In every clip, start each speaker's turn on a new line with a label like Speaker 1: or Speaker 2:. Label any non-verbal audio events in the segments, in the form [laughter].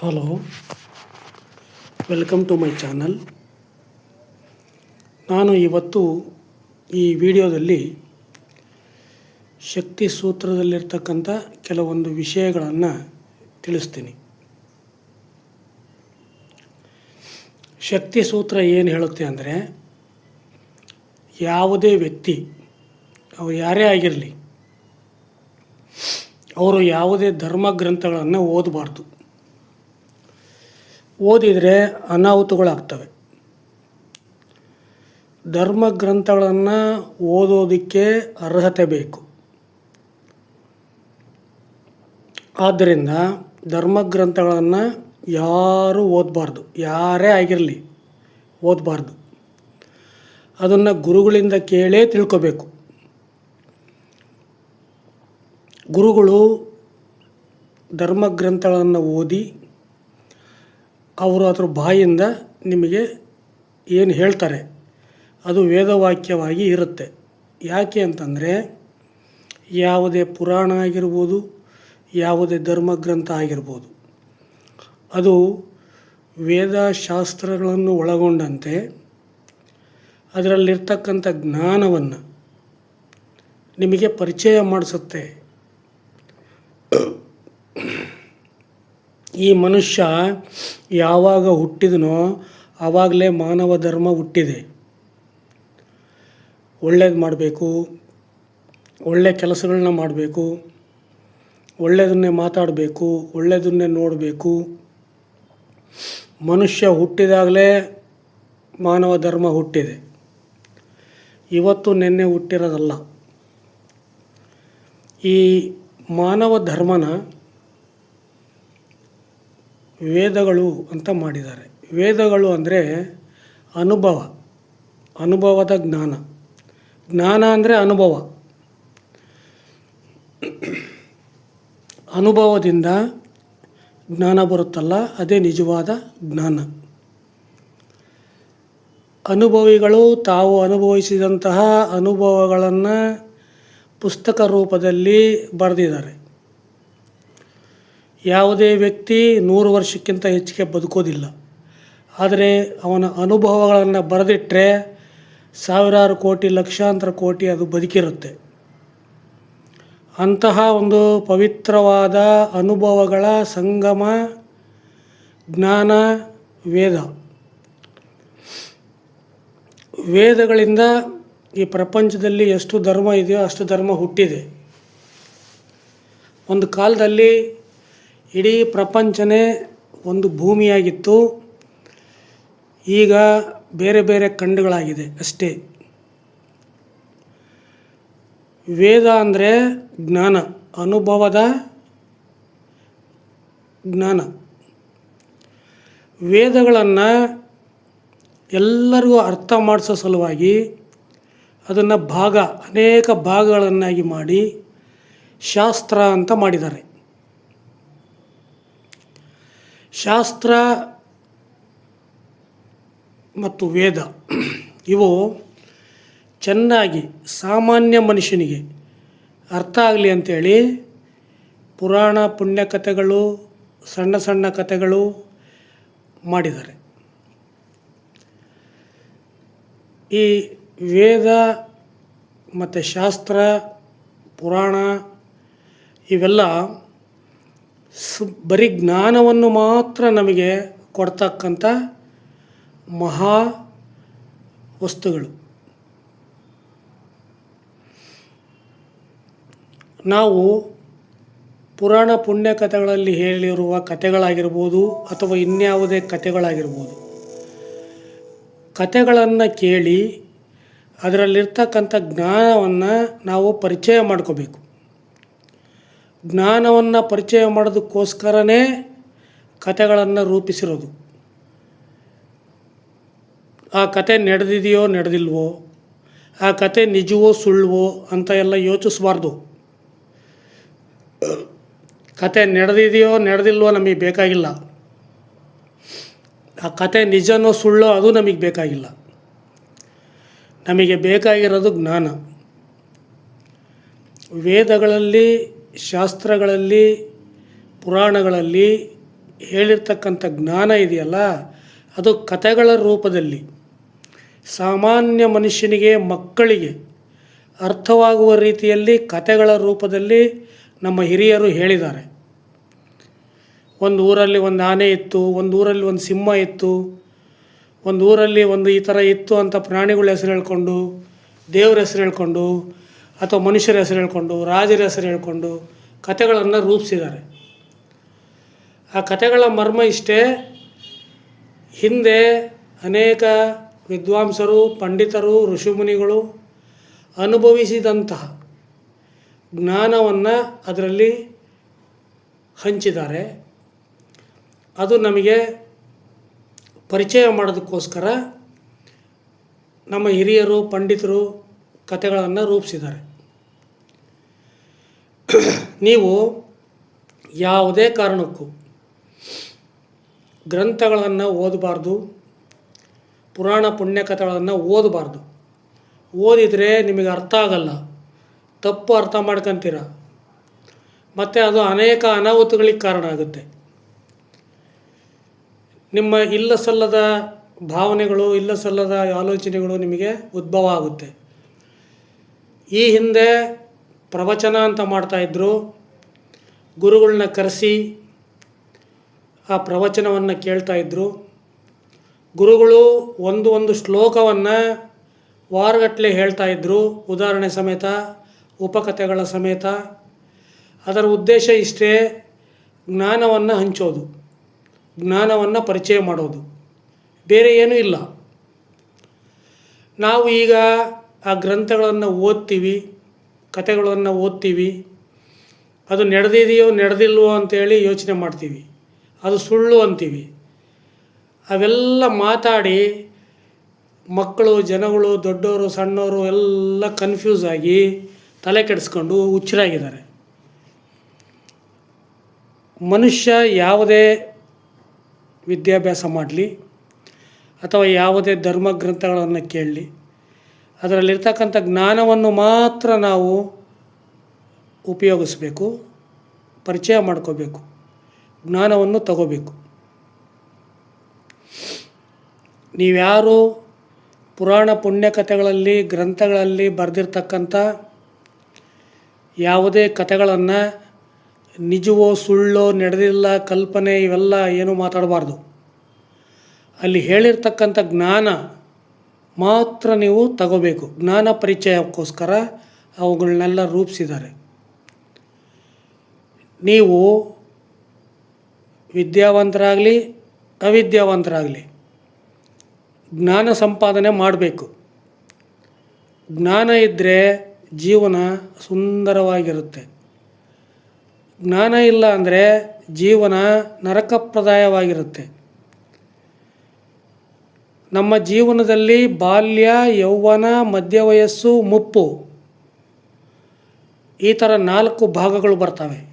Speaker 1: Hello welcome to my channel ನಾನು ಇವತ್ತು ಈ ವಿಡಿಯೋದಲ್ಲಿ ಶಕ್ತಿ ಸೂತ್ರದಲ್ಲಿರ್ತಕ್ಕಂಥ ಕೆಲವೊಂದು ವಿಷಯಗಳನ್ನು ತಿಳಿಸ್ತೀನಿ. ಶಕ್ತಿ ಸೂತ್ರ ಏನು ಹೇಳುತ್ತೆ ಅಂದರೆ, ಯಾವುದೇ ವ್ಯಕ್ತಿ, ಅವರು ಯಾರೇ ಆಗಿರಲಿ, ಅವರು ಯಾವುದೇ ಧರ್ಮ ಗ್ರಂಥಗಳನ್ನು ಓದಬಾರ್ದು. ಓದಿದರೆ ಅನಾಹುತಗಳಾಗ್ತವೆ. ಧರ್ಮ ಗ್ರಂಥಗಳನ್ನು ಓದೋದಕ್ಕೆ ಅರ್ಹತೆ ಬೇಕು. ಆದ್ದರಿಂದ ಧರ್ಮ ಗ್ರಂಥಗಳನ್ನು ಯಾರೂ ಓದಬಾರ್ದು. ಯಾರೇ ಆಗಿರಲಿ ಓದಬಾರ್ದು. ಅದನ್ನು ಗುರುಗಳಿಂದ ಕೇಳೇ ತಿಳ್ಕೋಬೇಕು. ಗುರುಗಳು ಧರ್ಮ ಗ್ರಂಥಗಳನ್ನು ಓದಿ ಅವರು ಅದ್ರ ಬಾಯಿಂದ ನಿಮಗೆ ಏನು ಹೇಳ್ತಾರೆ? ಅದು ವೇದವಾಕ್ಯವಾಗಿ ಇರುತ್ತೆ. ಯಾಕೆ ಅಂತಂದರೆ, ಯಾವುದೇ ಪುರಾಣ ಆಗಿರ್ಬೋದು, ಯಾವುದೇ ಧರ್ಮಗ್ರಂಥ ಆಗಿರ್ಬೋದು, ಅದು ವೇದಶಾಸ್ತ್ರಗಳನ್ನು ಒಳಗೊಂಡಂತೆ ಅದರಲ್ಲಿರ್ತಕ್ಕಂಥ ಜ್ಞಾನವನ್ನು ನಿಮಗೆ ಪರಿಚಯ ಮಾಡಿಸುತ್ತೆ. ಈ ಮನುಷ್ಯ ಯಾವಾಗ ಹುಟ್ಟಿದನೋ ಆವಾಗಲೇ ಮಾನವ ಧರ್ಮ ಹುಟ್ಟಿದೆ. ಒಳ್ಳೇದು ಮಾಡಬೇಕು, ಒಳ್ಳೆ ಕೆಲಸಗಳನ್ನ ಮಾಡಬೇಕು ಒಳ್ಳೆಯದನ್ನೇ ಮಾತಾಡಬೇಕು ಒಳ್ಳೆಯದನ್ನೇ ನೋಡಬೇಕು. ಮನುಷ್ಯ ಹುಟ್ಟಿದಾಗಲೇ ಮಾನವ ಧರ್ಮ ಹುಟ್ಟಿದೆ. ಇವತ್ತು ನಿನ್ನೆ ಹುಟ್ಟಿರೋದಲ್ಲ. ಈ ಮಾನವ ಧರ್ಮನ ವೇದಗಳು ಅಂತ ಮಾಡಿದ್ದಾರೆ. ವೇದಗಳು ಅಂದರೆ ಅನುಭವ, ಅನುಭವದ ಜ್ಞಾನ. ಜ್ಞಾನ ಅಂದರೆ ಅನುಭವ. ಅನುಭವದಿಂದ ಜ್ಞಾನ ಬರುತ್ತಲ್ಲ, ಅದೇ ನಿಜವಾದ ಜ್ಞಾನ. ಅನುಭವಿಗಳು ತಾವು ಅನುಭವಿಸಿದಂತಹ ಅನುಭವಗಳನ್ನು ಪುಸ್ತಕ ರೂಪದಲ್ಲಿ ಬರೆದಿದ್ದಾರೆ. ಯಾವುದೇ ವ್ಯಕ್ತಿ ನೂರು ವರ್ಷಕ್ಕಿಂತ ಹೆಚ್ಚಿಗೆ ಬದುಕೋದಿಲ್ಲ. ಆದರೆ ಅವನ ಅನುಭವಗಳನ್ನು ಬರೆದಿಟ್ಟರೆ ಸಾವಿರಾರು ಕೋಟಿ, ಲಕ್ಷಾಂತರ ಕೋಟಿ ಅದು ಬದುಕಿರುತ್ತೆ. ಅಂತಹ ಒಂದು ಪವಿತ್ರವಾದ ಅನುಭವಗಳ ಸಂಗಮ ಜ್ಞಾನ ವೇದ. ವೇದಗಳಿಂದ ಈ ಪ್ರಪಂಚದಲ್ಲಿ ಎಷ್ಟು ಧರ್ಮ ಇದೆಯೋ ಅಷ್ಟು ಧರ್ಮ ಹುಟ್ಟಿದೆ. ಒಂದು ಕಾಲದಲ್ಲಿ ಇಡೀ ಪ್ರಪಂಚನೇ ಒಂದು ಭೂಮಿಯಾಗಿತ್ತು. ಈಗ ಬೇರೆ ಬೇರೆ ಖಂಡಗಳಾಗಿದೆ ಅಷ್ಟೇ. ವೇದ ಅಂದರೆ ಜ್ಞಾನ, ಅನುಭವದ ಜ್ಞಾನ. ವೇದಗಳನ್ನು ಎಲ್ಲರಿಗೂ ಅರ್ಥ ಮಾಡಿಸೋ ಸಲುವಾಗಿ ಅದನ್ನು ಭಾಗ, ಅನೇಕ ಭಾಗಗಳನ್ನಾಗಿ ಮಾಡಿ ಶಾಸ್ತ್ರ ಅಂತ ಮಾಡಿದ್ದಾರೆ. ಶಾಸ್ತ್ರ ಮತ್ತು ವೇದ, ಇವು ಚೆನ್ನಾಗಿ ಸಾಮಾನ್ಯ ಮನುಷ್ಯನಿಗೆ ಅರ್ಥ ಆಗಲಿ ಅಂಥೇಳಿ ಪುರಾಣ ಪುಣ್ಯಕಥೆಗಳು ಸಣ್ಣ ಸಣ್ಣ ಕಥೆಗಳು ಮಾಡಿದ್ದಾರೆ. ಈ ವೇದ ಮತ್ತು ಶಾಸ್ತ್ರ, ಪುರಾಣ ಇವೆಲ್ಲ ಸು, ಬರೀ ಜ್ಞಾನವನ್ನು ಮಾತ್ರ ನಮಗೆ ಕೊಡ್ತಕ್ಕಂಥ ಮಹಾ ವಸ್ತುಗಳು. ನಾವು ಪುರಾಣ ಪುಣ್ಯ ಕಥೆಗಳಲ್ಲಿ ಹೇಳಿರುವ ಕಥೆಗಳಾಗಿರ್ಬೋದು ಅಥವಾ ಇನ್ಯಾವುದೇ ಕಥೆಗಳಾಗಿರ್ಬೋದು. ಕಥೆಗಳನ್ನು ಕೇಳಿ ಅದರಲ್ಲಿರ್ತಕ್ಕಂಥ ಜ್ಞಾನವನ್ನು ನಾವು ಪರಿಚಯ ಮಾಡ್ಕೋಬೇಕು. ಜ್ಞಾನವನ್ನು ಪರಿಚಯ ಮಾಡೋದಕ್ಕೋಸ್ಕರನೇ ಕಥೆಗಳನ್ನು ರೂಪಿಸಿರೋದು. ಆ ಕತೆ ನಡೆದಿದೆಯೋ ನಡೆದಿಲ್ವೋ, ಆ ಕತೆ ನಿಜವೋ ಸುಳ್ಳುವೋ ಅಂತ ಎಲ್ಲ ಯೋಚಿಸಬಾರ್ದು. ಕತೆ ನಡೆದಿದೆಯೋ ನಡೆದಿಲ್ವೋ ನಮಗೆ ಬೇಕಾಗಿಲ್ಲ. ಆ ಕತೆ ನಿಜನೋ ಸುಳ್ಳೋ ಅದು ನಮಗೆ ಬೇಕಾಗಿಲ್ಲ. ನಮಗೆ ಬೇಕಾಗಿರೋದು ಜ್ಞಾನ. ವೇದಗಳಲ್ಲಿ ಶಾಸ್ತ್ರಗಳಲ್ಲಿ, ಪುರಾಣಗಳಲ್ಲಿ ಹೇಳಿರ್ತಕ್ಕಂಥ ಜ್ಞಾನ ಇದೆಯಲ್ಲ, ಅದು ಕಥೆಗಳ ರೂಪದಲ್ಲಿ. ಸಾಮಾನ್ಯ ಮನುಷ್ಯನಿಗೆ ಮಕ್ಕಳಿಗೆ ಅರ್ಥವಾಗುವ ರೀತಿಯಲ್ಲಿ ಕಥೆಗಳ ರೂಪದಲ್ಲಿ ನಮ್ಮ ಹಿರಿಯರು ಹೇಳಿದ್ದಾರೆ. ಒಂದು ಊರಲ್ಲಿ ಒಂದು ಆನೆ ಇತ್ತು ಒಂದು ಊರಲ್ಲಿ ಒಂದು ಸಿಂಹ ಇತ್ತು ಒಂದು ಊರಲ್ಲಿ ಒಂದು ಈ ಥರ ಇತ್ತು ಅಂತ ಪ್ರಾಣಿಗಳ ಹೆಸರು ಹೇಳ್ಕೊಂಡು, ದೇವ್ರ ಹೆಸರು ಹೇಳ್ಕೊಂಡು ಅಥವಾ ಮನುಷ್ಯರ ಹೆಸರು ಹೇಳ್ಕೊಂಡು, ರಾಜರ ಹೆಸರು ಹೇಳ್ಕೊಂಡು ಕಥೆಗಳನ್ನು ರೂಪಿಸಿದ್ದಾರೆ. ಆ ಕಥೆಗಳ ಮರ್ಮ ಇಷ್ಟೇ. ಹಿಂದೆ ಅನೇಕ ವಿದ್ವಾಂಸರು, ಪಂಡಿತರು, ಋಷಿಮುನಿಗಳು ಅನುಭವಿಸಿದಂತಹ ಜ್ಞಾನವನ್ನು ಅದರಲ್ಲಿ ಹಂಚಿದ್ದಾರೆ. ಅದು ನಮಗೆ ಪರಿಚಯ ಮಾಡೋದಕ್ಕೋಸ್ಕರ ನಮ್ಮ ಹಿರಿಯರು, ಪಂಡಿತರು ಕಥೆಗಳನ್ನು ರೂಪಿಸಿದ್ದಾರೆ. ನೀವು ಯಾವುದೇ ಕಾರಣಕ್ಕೂ ಗ್ರಂಥಗಳನ್ನು ಓದಬಾರ್ದು, ಪುರಾಣ ಪುಣ್ಯಕಥೆಗಳನ್ನು ಓದಬಾರ್ದು. ಓದಿದರೆ ನಿಮಗೆ ಅರ್ಥ ಆಗಲ್ಲ, ತಪ್ಪು ಅರ್ಥ ಮಾಡ್ಕೊತೀರ? ಮತ್ತು ಅದು ಅನೇಕ ಅನಾಹುತಗಳಿಗೆ ಕಾರಣ ಆಗುತ್ತೆ. ನಿಮ್ಮ ಇಲ್ಲ ಸಲ್ಲದ ಭಾವನೆಗಳು ಇಲ್ಲ ಸಲ್ಲದ ಆಲೋಚನೆಗಳು ನಿಮಗೆ ಉದ್ಭವ ಆಗುತ್ತೆ. ಈ ಹಿಂದೆ ಪ್ರವಚನ ಅಂತ ಮಾಡ್ತಾಯಿದ್ರು ಗುರುಗಳನ್ನ ಕರೆಸಿ ಆ ಪ್ರವಚನವನ್ನು ಕೇಳ್ತಾಯಿದ್ರು ಗುರುಗಳು ಒಂದು ಒಂದು ಶ್ಲೋಕವನ್ನು ವಾರಗಟ್ಟಲೆ ಹೇಳ್ತಾಯಿದ್ರು ಉದಾಹರಣೆ ಸಮೇತ, ಉಪಕಥೆಗಳ ಸಮೇತ. ಅದರ ಉದ್ದೇಶ ಇಷ್ಟೇ, ಜ್ಞಾನವನ್ನು ಹಂಚೋದು. ಜ್ಞಾನವನ್ನು ಪರಿಚಯ ಮಾಡೋದು. ಬೇರೆ ಏನೂ ಇಲ್ಲ. ನಾವು ಈಗ ಆ ಗ್ರಂಥಗಳನ್ನು ಓದ್ತೀವಿ. ಕಥೆಗಳನ್ನು ಓದ್ತೀವಿ. ಅದು ನಡೆದಿದೆಯೋ ನಡೆದಿಲ್ವೋ ಅಂತೇಳಿ ಯೋಚನೆ ಮಾಡ್ತೀವಿ. ಅದು ಸುಳ್ಳು ಅಂತೀವಿ. ಅವೆಲ್ಲ ಮಾತಾಡಿ ಮಕ್ಕಳು, ಜನಗಳು ದೊಡ್ಡವರು ಸಣ್ಣವರು ಎಲ್ಲ ಕನ್ಫ್ಯೂಸ್ ಆಗಿ ತಲೆ ಕೆಡಿಸ್ಕೊಂಡು ಹುಚ್ಚರಾಗಿದ್ದಾರೆ. ಮನುಷ್ಯ ಯಾವುದೇ ವಿದ್ಯಾಭ್ಯಾಸ ಮಾಡಲಿ ಅಥವಾ ಯಾವುದೇ ಧರ್ಮ ಗ್ರಂಥಗಳನ್ನು ಕೇಳಲಿ. ಅದರಲ್ಲಿರ್ತಕ್ಕಂಥ ಜ್ಞಾನವನ್ನು ಮಾತ್ರ ನಾವು ಉಪಯೋಗಿಸಬೇಕು, ಪರಿಚಯ ಮಾಡ್ಕೋಬೇಕು, ಜ್ಞಾನವನ್ನು ತಗೋಬೇಕು. ನೀವ್ಯಾರು ಪುರಾಣ ಪುಣ್ಯಕಥೆಗಳಲ್ಲಿ ಗ್ರಂಥಗಳಲ್ಲಿ ಬರೆದಿರ್ತಕ್ಕಂಥ ಯಾವುದೇ ಕಥೆಗಳನ್ನು ನಿಜವೋ ಸುಳ್ಳೋ ನಡೆದಿಲ್ಲ, ಕಲ್ಪನೆ ಇವೆಲ್ಲ ಏನೂ ಮಾತಾಡಬಾರ್ದು. ಅಲ್ಲಿ ಹೇಳಿರ್ತಕ್ಕಂಥ ಜ್ಞಾನ ಮಾತ್ರ ನೀವು ತಗೋಬೇಕು. ಜ್ಞಾನ ಪರಿಚಯಕ್ಕೋಸ್ಕರ ಅವುಗಳನ್ನೆಲ್ಲ ರೂಪಿಸಿದ್ದಾರೆ. ನೀವು ವಿದ್ಯಾವಂತರಾಗಲಿ, ಅವಿದ್ಯಾವಂತರಾಗಲಿ ಜ್ಞಾನ ಸಂಪಾದನೆ ಮಾಡಬೇಕು. ಜ್ಞಾನ ಇದ್ದರೆ ಜೀವನ ಸುಂದರವಾಗಿರುತ್ತೆ. ಜ್ಞಾನ ಇಲ್ಲ ಅಂದರೆ ಜೀವನ ನರಕಪ್ರದಾಯವಾಗಿರುತ್ತೆ. ನಮ್ಮ ಜೀವನದಲ್ಲಿ ಬಾಲ್ಯ, ಯೌವನ ಮಧ್ಯ ವಯಸ್ಸು ಮುಪ್ಪು ಈ ಥರ ನಾಲ್ಕು ಭಾಗಗಳು ಬರ್ತವೆ.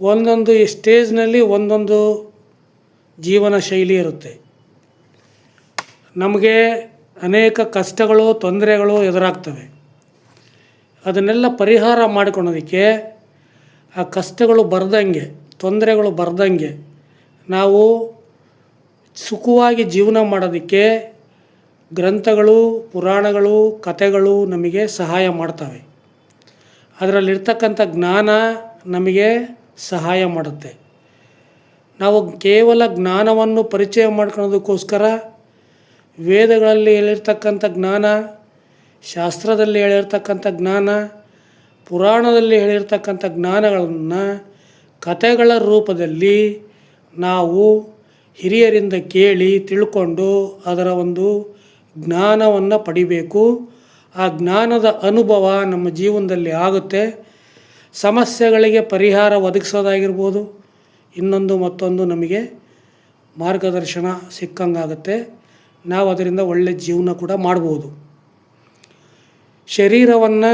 Speaker 1: ಒಂದೊಂದು ಸ್ಟೇಜ್ನಲ್ಲಿ ಒಂದೊಂದು ಜೀವನ ಶೈಲಿ ಇರುತ್ತೆ. ನಮಗೆ ಅನೇಕ ಕಷ್ಟಗಳು, ತೊಂದರೆಗಳು ಎದುರಾಗ್ತವೆ. ಅದನ್ನೆಲ್ಲ ಪರಿಹಾರ ಮಾಡಿಕೊಳ್ಳೋದಕ್ಕೆ ಆ ಕಷ್ಟಗಳು ಬರ್ದಂಗೆ, ತೊಂದರೆಗಳು ಬರ್ದಂಗೆ ನಾವು ಸುಖವಾಗಿ ಜೀವನ ಮಾಡೋದಕ್ಕೆ ಗ್ರಂಥಗಳು, ಪುರಾಣಗಳು, ಕಥೆಗಳು ನಮಗೆ ಸಹಾಯ ಮಾಡ್ತವೆ. ಅದರಲ್ಲಿರ್ತಕ್ಕಂಥ ಜ್ಞಾನ ನಮಗೆ ಸಹಾಯ ಮಾಡುತ್ತೆ. ನಾವು ಕೇವಲ ಜ್ಞಾನವನ್ನು ಪರಿಚಯ ಮಾಡ್ಕೊಳ್ಳೋದಕ್ಕೋಸ್ಕರ ವೇದಗಳಲ್ಲಿ ಹೇಳಿರ್ತಕ್ಕಂಥ ಜ್ಞಾನ, ಶಾಸ್ತ್ರದಲ್ಲಿ ಹೇಳಿರ್ತಕ್ಕಂಥ ಜ್ಞಾನ, ಪುರಾಣದಲ್ಲಿ ಹೇಳಿರ್ತಕ್ಕಂಥ ಜ್ಞಾನಗಳನ್ನು ಕಥೆಗಳ ರೂಪದಲ್ಲಿ ನಾವು ಹಿರಿಯರಿಂದ ಕೇಳಿ ತಿಳ್ಕೊಂಡು ಅದರ ಒಂದು ಜ್ಞಾನವನ್ನು ಪಡಿಬೇಕು. ಆ ಜ್ಞಾನದ ಅನುಭವ ನಮ್ಮ ಜೀವನದಲ್ಲಿ ಆಗುತ್ತೆ. ಸಮಸ್ಯೆಗಳಿಗೆ ಪರಿಹಾರ ಒದಗಿಸೋದಾಗಿರ್ಬೋದು. ಇನ್ನೊಂದು ಮತ್ತೊಂದು ನಮಗೆ ಮಾರ್ಗದರ್ಶನ ಸಿಕ್ಕಂಗಾಗುತ್ತೆ. ನಾವು ಅದರಿಂದ ಒಳ್ಳೆಯ ಜೀವನ ಕೂಡ ಮಾಡ್ಬೋದು. ಶರೀರವನ್ನು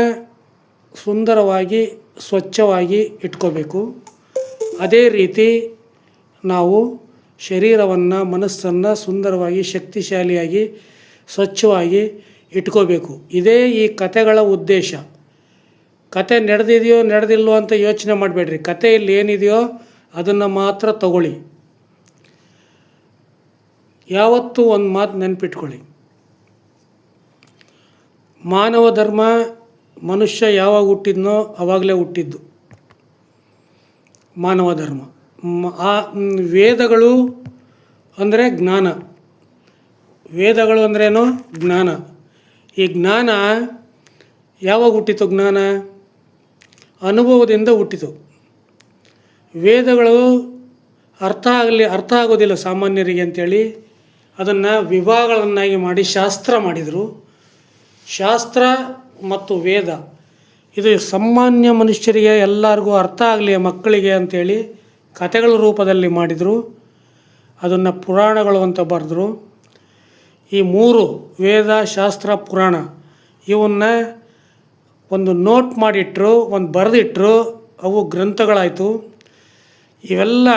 Speaker 1: ಸುಂದರವಾಗಿ, ಸ್ವಚ್ಛವಾಗಿ ಇಟ್ಕೋಬೇಕು. ಅದೇ ರೀತಿ ನಾವು ಶರೀರವನ್ನು, ಮನಸ್ಸನ್ನು ಸುಂದರವಾಗಿ, ಶಕ್ತಿಶಾಲಿಯಾಗಿ, ಸ್ವಚ್ಛವಾಗಿ ಇಟ್ಕೋಬೇಕು. ಇದೇ ಈ ಕತೆಗಳ ಉದ್ದೇಶ. ಕತೆ ನಡೆದಿದೆಯೋ, ನಡೆದಿಲ್ವೋ ಅಂತ ಯೋಚನೆ ಮಾಡಬೇಡ್ರಿ. ಕಥೆಯಲ್ಲಿ ಏನಿದೆಯೋ ಅದನ್ನು ಮಾತ್ರ ತಗೊಳ್ಳಿ. ಯಾವತ್ತೂ ಒಂದು ಮಾತು ನೆನಪಿಟ್ಕೊಳ್ಳಿ. ಮಾನವ ಧರ್ಮ ಮನುಷ್ಯ ಯಾವಾಗ ಹುಟ್ಟಿದ್ನೋ ಆವಾಗಲೇ ಹುಟ್ಟಿದ್ದು. ಮಾನವ ಧರ್ಮ. ಆ ವೇದಗಳು ಅಂದರೆ ಜ್ಞಾನ. ವೇದಗಳು ಅಂದ್ರೇನು ಜ್ಞಾನ. ಈ ಜ್ಞಾನ ಯಾವಾಗ ಹುಟ್ಟಿತು ಜ್ಞಾನ? ಅನುಭವದಿಂದ ಹುಟ್ಟಿತು. ವೇದಗಳು ಅರ್ಥ ಆಗಲಿ, ಅರ್ಥ ಆಗೋದಿಲ್ಲ ಸಾಮಾನ್ಯರಿಗೆ ಅಂತೇಳಿ ಅದನ್ನು ವಿಭಾಗಗಳನ್ನಾಗಿ ಮಾಡಿ ಶಾಸ್ತ್ರ ಮಾಡಿದರು. ಶಾಸ್ತ್ರ ಮತ್ತು ವೇದ. ಇದು ಸಾಮಾನ್ಯ ಮನುಷ್ಯರಿಗೆ ಎಲ್ಲರಿಗೂ ಅರ್ಥ ಆಗಲಿ ಮಕ್ಕಳಿಗೆ ಅಂಥೇಳಿ ಕಥೆಗಳ ರೂಪದಲ್ಲಿ ಮಾಡಿದರು, ಅದನ್ನು ಪುರಾಣಗಳು ಅಂತ ಬರೆದ್ರು. ಈ ಮೂರು ವೇದ ಶಾಸ್ತ್ರ ಪುರಾಣ, ಇವನ್ನ ಒಂದು ನೋಟ್ ಮಾಡಿಟ್ಟರು ಒಂದು ಬರೆದಿಟ್ಟರು ಅವು ಗ್ರಂಥಗಳಾಯಿತು. ಇವೆಲ್ಲ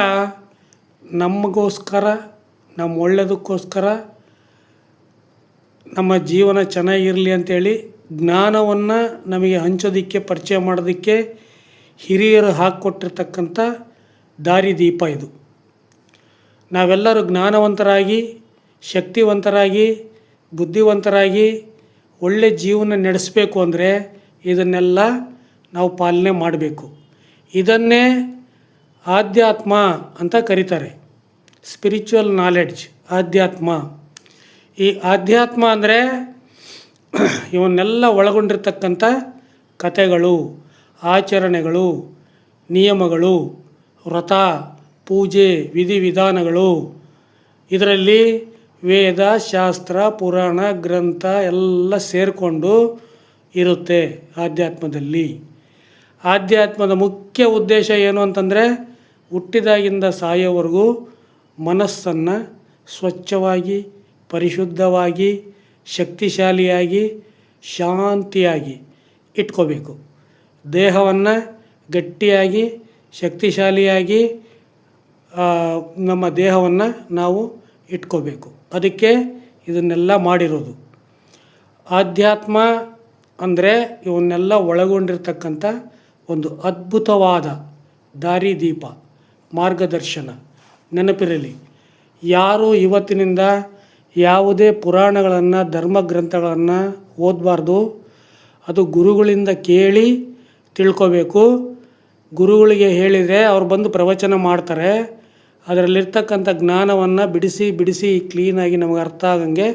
Speaker 1: ನಮಗೋಸ್ಕರ ನಮ್ಮ ಒಳ್ಳೆಯದಕ್ಕೋಸ್ಕರ ನಮ್ಮ ಜೀವನ ಚೆನ್ನಾಗಿರಲಿ ಅಂತೇಳಿ ಜ್ಞಾನವನ್ನು ನಮಗೆ ಹಂಚೋದಕ್ಕೆ, ಪರಿಚಯ ಮಾಡೋದಕ್ಕೆ ಹಿರಿಯರು ಹಾಕ್ಕೊಟ್ಟಿರ್ತಕ್ಕಂಥ ದಾರಿದೀಪ ಇದು. ನಾವೆಲ್ಲರೂ ಜ್ಞಾನವಂತರಾಗಿ, ಶಕ್ತಿವಂತರಾಗಿ, ಬುದ್ಧಿವಂತರಾಗಿ ಒಳ್ಳೆ ಜೀವನ ನಡೆಸಬೇಕು ಅಂದರೆ ಇದನ್ನೆಲ್ಲ ನಾವು ಪಾಲನೆ ಮಾಡಬೇಕು. ಇದನ್ನೇ ಆಧ್ಯಾತ್ಮ ಅಂತ ಕರೀತಾರೆ. ಸ್ಪಿರಿಚುವಲ್ ನಾಲೆಡ್ಜ್ ಆಧ್ಯಾತ್ಮ. ಈ ಆಧ್ಯಾತ್ಮ ಅಂದರೆ [clears throat] ಇವನ್ನೆಲ್ಲ ಒಳಗೊಂಡಿರ್ತಕ್ಕಂಥ ಕಥೆಗಳು, ಆಚರಣೆಗಳು, ನಿಯಮಗಳು ವ್ರತ, ಪೂಜೆ ವಿಧಿವಿಧಾನಗಳು ಇದರಲ್ಲಿ ವೇದ, ಶಾಸ್ತ್ರ, ಪುರಾಣ, ಗ್ರಂಥ ಎಲ್ಲ ಸೇರಿಕೊಂಡು ಇರುತ್ತೆ ಆಧ್ಯಾತ್ಮದಲ್ಲಿ. ಆಧ್ಯಾತ್ಮದ ಮುಖ್ಯ ಉದ್ದೇಶ ಏನು ಅಂತಂದರೆ ಹುಟ್ಟಿದಾಗಿಂದ ಸಾಯೋವರೆಗೂ ಮನಸ್ಸನ್ನು ಸ್ವಚ್ಛವಾಗಿ, ಪರಿಶುದ್ಧವಾಗಿ, ಶಕ್ತಿಶಾಲಿಯಾಗಿ, ಶಾಂತಿಯಾಗಿ ಇಟ್ಕೋಬೇಕು. ದೇಹವನ್ನು ಗಟ್ಟಿಯಾಗಿ ಶಕ್ತಿಶಾಲಿಯಾಗಿ ನಮ್ಮ ದೇಹವನ್ನು ನಾವು ಇಟ್ಕೋಬೇಕು. ಅದಕ್ಕೆ ಇದನ್ನೆಲ್ಲ ಮಾಡಿರೋದು. ಆಧ್ಯಾತ್ಮ ಅಂದರೆ ಇವನ್ನೆಲ್ಲ ಒಳಗೊಂಡಿರ್ತಕ್ಕಂಥ ಒಂದು ಅದ್ಭುತವಾದ ದಾರಿದೀಪ, ಮಾರ್ಗದರ್ಶನ. ನೆನಪಿರಲಿ, ಯಾರು ಇವತ್ತಿನಿಂದ ಯಾವುದೇ ಪುರಾಣಗಳನ್ನು ಧರ್ಮ ಗ್ರಂಥಗಳನ್ನು ಓದಬಾರ್ದು. ಅದು ಗುರುಗಳಿಂದ ಕೇಳಿ ತಿಳ್ಕೋಬೇಕು. ಗುರುಗಳಿಗೆ ಹೇಳಿದರೆ ಅವ್ರು ಬಂದು ಪ್ರವಚನ ಮಾಡ್ತಾರೆ. ಅದರಲ್ಲಿರ್ತಕ್ಕಂಥ ಜ್ಞಾನವನ್ನು ಬಿಡಿಸಿ ಬಿಡಿಸಿ ಕ್ಲೀನಾಗಿ ನಮಗೆ ಅರ್ಥ ಆಗಂಗೆ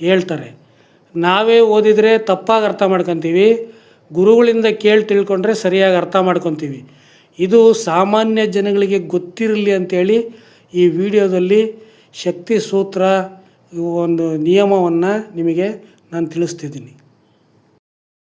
Speaker 1: ಹೇಳ್ತಾರೆ. ನಾವೇ ಓದಿದರೆ ತಪ್ಪಾಗಿ ಅರ್ಥ ಮಾಡ್ಕೊತೀವಿ. ಗುರುಗಳಿಂದ ಕೇಳಿ ತಿಳ್ಕೊಂಡ್ರೆ ಸರಿಯಾಗಿ ಅರ್ಥ ಮಾಡ್ಕೊತೀವಿ. ಇದು ಸಾಮಾನ್ಯ ಜನಗಳಿಗೆ ಗೊತ್ತಿರಲಿ ಅಂಥೇಳಿ ಈ ವಿಡಿಯೋದಲ್ಲಿ ಶಕ್ತಿ ಸೂತ್ರ ಒಂದು ನಿಯಮವನ್ನು ನಿಮಗೆ ನಾನು ತಿಳಿಸ್ತಿದ್ದೀನಿ.